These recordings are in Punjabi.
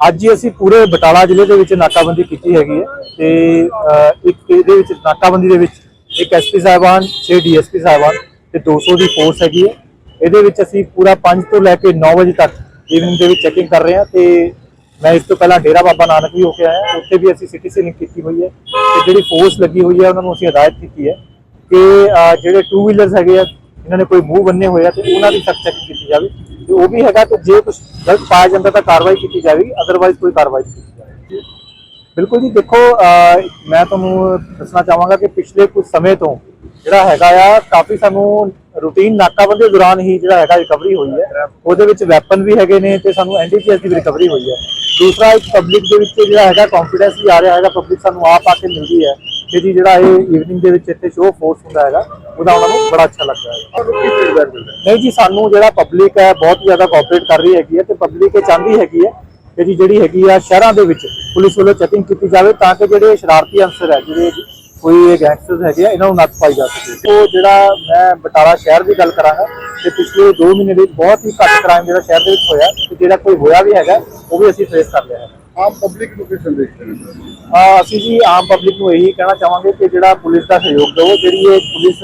ਅੱਜ ਹੀ ਅਸੀਂ ਪੂਰੇ ਬਟਾਲਾ ਜ਼ਿਲ੍ਹੇ ਦੇ ਵਿੱਚ ਨਾਕਾਬੰਦੀ ਕੀਤੀ ਹੈਗੀ ਹੈ ਤੇ ਇੱਕ ਇਹਦੇ ਵਿੱਚ ਨਾਕਾਬੰਦੀ ਦੇ ਵਿੱਚ ਇੱਕ ਐਸਪੀ ਸਾਹਿਬਾਨ 6 ਡੀਐਸਪੀ ਸਾਹਿਬਾਨ ਤੇ 200 ਦੀ ਫੋਰਸ ਹੈਗੀ ਹੈ। ਇਹਦੇ ਵਿੱਚ ਅਸੀਂ ਪੂਰਾ 5 ਤੋਂ ਲੈ ਕੇ 9 ਵਜੇ ਤੱਕ ਈਵਨਿੰਗ ਦੇ ਵਿੱਚ ਚੈਕਿੰਗ ਕਰ ਰਹੇ ਹਾਂ ਤੇ ਮੈਂ ਇਸ ਤੋਂ ਪਹਿਲਾਂ ਡੇਰਾ ਬਾਬਾ ਨਾਨਕ ਵੀ ਹੋ ਕੇ ਆਇਆ। ਉੱਥੇ ਵੀ ਅਸੀਂ ਸਿਟੀ ਸੀਲਿੰਗ ਕੀਤੀ ਹੋਈ ਹੈ ਤੇ ਜਿਹੜੀ ਫੋਰਸ ਲੱਗੀ ਹੋਈ ਹੈ ਉਹਨਾਂ ਨੂੰ ਅਸੀਂ ਹਦਾਇਤ ਕੀਤੀ ਹੈ ਕਿ ਜਿਹੜੇ ਟੂ ਵੀਲਰਸ ਹੈਗੇ ਆ, ਇਹਨਾਂ ਨੇ ਕੋਈ ਮੂੰਹ ਬੰਨੇ ਹੋਏ ਆ ਤੇ ਉਹਨਾਂ ਦੀ ਸਖਤ ਚੈਕਿੰਗ ਕੀਤੀ ਜਾਵੇ। ਤੇ ਉਹ ਵੀ ਹੈਗਾ ਤੇ ਜੇ ਕੁਝ ਗਲਤ ਪਾਇਆ ਜਾਂਦਾ ਤਾਂ ਕਾਰਵਾਈ ਕੀਤੀ ਜਾਵੇਗੀ ਅਦਰਵਾਈਜ਼ ਕੋਈ ਕਾਰਵਾਈ ਨਹੀਂ ਕੀਤੀ ਜਾਵੇਗੀ। ਬਿਲਕੁਲ ਜੀ, ਦੇਖੋ ਮੈਂ ਤੁਹਾਨੂੰ ਦੱਸਣਾ ਚਾਹਾਂਗਾ ਕਿ ਪਿਛਲੇ ਕੁਝ ਸਮੇਂ ਤੋਂ ਜਿਹੜਾ ਹੈਗਾ ਆ, ਕਾਫੀ ਸਾਨੂੰ ਰੂਟੀਨ ਨਾਕਾਬੰਦੀ ਦੌਰਾਨ ਹੀ ਜਿਹੜਾ ਹੈਗਾ ਰਿਕਵਰੀ ਹੋਈ ਹੈ। ਉਹਦੇ ਵਿੱਚ ਵੈਪਨ ਵੀ ਹੈਗੇ ਨੇ ਤੇ ਸਾਨੂੰ ਐਨਡੀਪੀਐਸ ਦੀ ਵੀ ਰਿਕਵਰੀ ਹੋਈ ਹੈ। ਦੂਸਰਾ, ਇੱਕ ਪਬਲਿਕ ਦੇ ਵਿੱਚ ਜਿਹੜਾ ਹੈਗਾ ਕੰਫੀਡੈਂਸ ਵੀ ਆ ਰਿਹਾ ਹੈਗਾ ਪਬਲਿਕ ਸਾਨੂੰ ਆਪ ਆ ਕੇ ਮਿਲਦੀ ਹੈ। ਕਿ ਜੀ ਜਿਹੜਾ ਇਹ ਈਵਨਿੰਗ ਦੇ ਵਿੱਚ ਇੱਥੇ ਸ਼ੋਅ ਫੋਰਸ ਹੁੰਦਾ ਹੈਗਾ ਉਹਦਾ ਉਹਨਾਂ ਨੂੰ ਬੜਾ ਅੱਛਾ ਲੱਗਦਾ ਹੈ ਤੁਹਾਨੂੰ ਕੀ ਫੀਡਬੈਕ ਮਿਲਦਾ ਹੈ? ਨਹੀਂ ਜੀ ਸਾਨੂੰ ਜਿਹੜਾ ਪਬਲਿਕ ਹੈ ਬਹੁਤ ਜ਼ਿਆਦਾ ਕੋਆਪਰੇਟ ਕਰ ਰਹੀ ਹੈਗੀ ਹੈ ਤੇ ਪਬਲਿਕ ਇਹ ਚਾਹੁੰਦੀ ਹੈਗੀ ਹੈ ਕਿ ਜੀ ਜਿਹੜੀ ਹੈਗੀ ਆ ਸ਼ਹਿਰਾਂ ਦੇ ਵਿੱਚ ਪੁਲਿਸ ਵੱਲੋਂ ਚੈਕਿੰਗ ਕੀਤੀ ਜਾਵੇ ਤਾਂ ਕਿ ਜਿਹੜੇ ਸ਼ਰਾਰਤੀ ਅੰਸਰ ਹੈ ਜਿਹੜੇ ਕੋਈ ਇਹ ਗੈਂਗਸਟਰਸ ਹੈਗੇ ਆ ਇਹਨਾਂ ਨੂੰ ਨੱਥ ਪਾਈ ਜਾ ਸਕੇ। ਉਹ ਜਿਹੜਾ ਮੈਂ ਬਟਾਲਾ ਸ਼ਹਿਰ ਦੀ ਗੱਲ ਕਰਾਂਗਾ ਤੇ ਪਿਛਲੇ 2 ਮਹੀਨੇ ਵਿੱਚ ਬਹੁਤ ਹੀ ਘੱਟ ਕ੍ਰਾਈਮ ਜਿਹੜਾ ਸ਼ਹਿਰ ਦੇ ਵਿੱਚ ਹੋਇਆ ਤੇ ਜਿਹੜਾ ਕੋਈ ਹੋਇਆ ਵੀ ਹੈਗਾ ਉਹ ਵੀ ਅਸੀਂ ਫੇਸ ਕਰ ਲਿਆ ਹੈ। ਆਮ ਪਬਲਿਕ ਨੂੰ ਕੀ ਸੰਦੇਸ਼ ਦੇਣਾ ਅਸੀਂ ਜੀ ਆਮ ਪਬਲਿਕ ਨੂੰ ਇਹੀ ਕਹਿਣਾ ਚਾਹਾਂਗੇ ਕਿ ਜਿਹੜਾ ਪੁਲਿਸ ਦਾ ਸਹਿਯੋਗ ਦਿਓ ਜਿਹੜੀ ਇਹ ਪੁਲਿਸ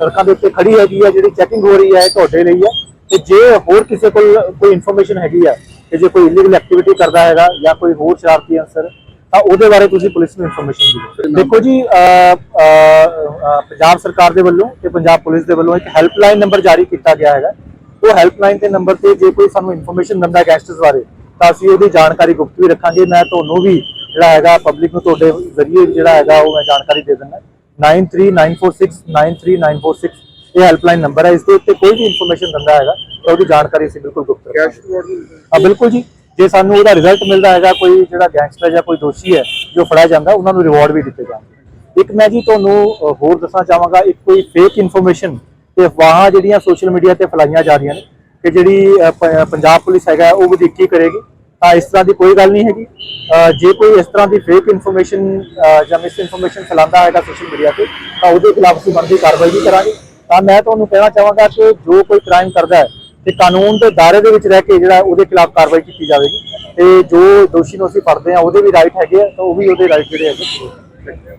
ਸੜਕਾਂ ਦੇ ਉੱਤੇ ਖੜੀ ਹੈਗੀ ਹੈ ਜਿਹੜੀ ਚੈਕਿੰਗ ਹੋ ਰਹੀ ਹੈ ਤੁਹਾਡੇ ਲਈ ਹੈ ਤੇ ਜੇ ਹੋਰ ਕਿਸੇ ਕੋਲ ਕੋਈ ਇਨਫੋਰਮੇਸ਼ਨ ਹੈਗੀ ਹੈ ਕਿ ਜੇ ਕੋਈ ਇਲੀਗਲ ਐਕਟੀਵਿਟੀ ਕਰਦਾ ਹੈਗਾ ਜਾਂ ਕੋਈ ਹੋਰ ਸ਼ਰਾਰਤੀ ਅਨਸਰ ਤਾਂ ਉਹਦੇ ਬਾਰੇ ਤੁਸੀਂ ਪੁਲਿਸ ਨੂੰ ਇਨਫੋਰਮੇਸ਼ਨ ਦਿਓ। ਦੇਖੋ ਜੀ ਪੰਜਾਬ ਸਰਕਾਰ ਦੇ ਵੱਲੋਂ ਤੇ ਪੰਜਾਬ ਪੁਲਿਸ ਦੇ ਵੱਲੋਂ ਇੱਕ ਹੈਲਪਲਾਈਨ ਨੰਬਰ ਜਾਰੀ ਕੀਤਾ ਗਿਆ ਹੈਗਾ। ਉਹ ਹੈਲਪਲਾਈਨ ਦੇ ਨੰਬਰ ਤੇ ਜੇ ਕੋਈ ਸਾਨੂੰ ਇਨਫੋਰਮੇਸ਼ਨ ਦਿੰਦਾ ਗੈਂਗਸਟਰਸ ਬਾਰੇ ਤਾਂ ਅਸੀਂ ਉਹਦੀ ਜਾਣਕਾਰੀ ਗੁਪਤ ਵੀ ਰੱਖਾਂਗੇ ਮੈਂ ਤੁਹਾਨੂੰ ਵੀ ਜਿਹੜਾ ਹੈਗਾ ਪਬਲਿਕ ਨੂੰ ਤੁਹਾਡੇ ਜ਼ਰੀਏ ਜਿਹੜਾ ਹੈਗਾ ਉਹ ਮੈਂ ਜਾਣਕਾਰੀ ਦੇ ਦਿੰਦਾ 9394693946 ਇਹ ਹੈਲਪਲਾਈਨ ਨੰਬਰ ਹੈ ਇਸ ਦੇ ਉੱਤੇ ਕੋਈ ਵੀ ਇਨਫੋਰਮੇਸ਼ਨ ਦਿੰਦਾ ਹੈਗਾ ਤਾਂ ਉਹਦੀ ਜਾਣਕਾਰੀ ਅਸੀਂ ਬਿਲਕੁਲ ਗੁਪਤ ਰੱਖਾਂਗੇ ਹਾਂ ਬਿਲਕੁਲ ਜੀ ਜੇ ਸਾਨੂੰ ਉਹਦਾ ਰਿਜ਼ਲਟ ਮਿਲਦਾ ਹੈਗਾ ਕੋਈ ਜਿਹੜਾ ਗੈਂਗਸਟਰ ਜਾਂ ਕੋਈ ਦੋਸ਼ੀ ਹੈ ਜੋ ਫੜਿਆ ਜਾਂਦਾ ਉਹਨਾਂ ਨੂੰ ਰਿਵਾਰਡ ਵੀ ਦਿੱਤੇ ਜਾਣਗੇ ਇੱਕ ਮੈਂ ਜੀ ਤੁਹਾਨੂੰ ਹੋਰ ਦੱਸਣਾ ਚਾਹਾਂਗਾ ਇੱਕ ਕੋਈ ਫੇਕ ਇਨਫੋਰਮੇਸ਼ਨ ਤੇ ਅਫਵਾਹਾਂ ਜਿਹੜੀਆਂ ਸੋਸ਼ਲ ਮੀਡੀਆ ਤੇ ਫੈਲਾਈਆਂ ਜਾ ਰਹੀਆਂ ਨੇ ਕਿ ਜਿਹੜੀ ਪ- ਪੰਜਾਬ ਪੁਲਿਸ ਹੈਗਾ ਉਹ ਵਧੀਕੀ ਕਰੇਗੀ। ਤਾਂ ਇਸ ਤਰ੍ਹਾਂ ਦੀ ਕੋਈ ਗੱਲ ਨਹੀਂ ਹੈਗੀ। ਅ, ਜੇ ਕੋਈ ਇਸ ਤਰ੍ਹਾਂ ਦੀ ਫੇਕ ਇਨਫੋਰਮੇਸ਼ਨ ਜਾਂ ਮਿਸ ਇਨਫੋਰਮੇਸ਼ਨ ਫੈਲਾਉਂਦਾ ਹੈਗਾ ਸੋਸ਼ਲ ਮੀਡੀਆ ਤੇ ਤਾਂ ਉਹਦੇ ਖਿਲਾਫ ਅਸੀਂ ਬਣਦੀ ਕਾਰਵਾਈ ਵੀ ਕਰਾਂਗੇ। ਤਾਂ ਮੈਂ ਤੁਹਾਨੂੰ ਕਹਿਣਾ ਚਾਹਾਂਗਾ ਕਿ ਜੋ ਕੋਈ ਕ੍ਰਾਈਮ ਕਰਦਾ ਹੈ ਤੇ ਕਾਨੂੰਨ ਦੇ ਦਾਇਰੇ ਦੇ ਵਿੱਚ ਰਹਿ ਕੇ ਜਿਹੜਾ ਉਹਦੇ ਖਿਲਾਫ ਕਾਰਵਾਈ ਕੀਤੀ ਜਾਵੇਗੀ। ਤੇ ਜੋ ਦੋਸ਼ੀ ਨੂੰ ਅਸੀਂ ਫੜਦੇ ਹਾਂ ਉਹਦੇ ਵੀ ਰਾਈਟ ਹੈਗੇ ਆ ਤਾਂ ਉਹ ਵੀ ਉਹਦੇ ਰਾਈਟ ਜਿਹੜੇ ਹੈਗੇ। ਪੂਰੇ ਕਰਨੇ।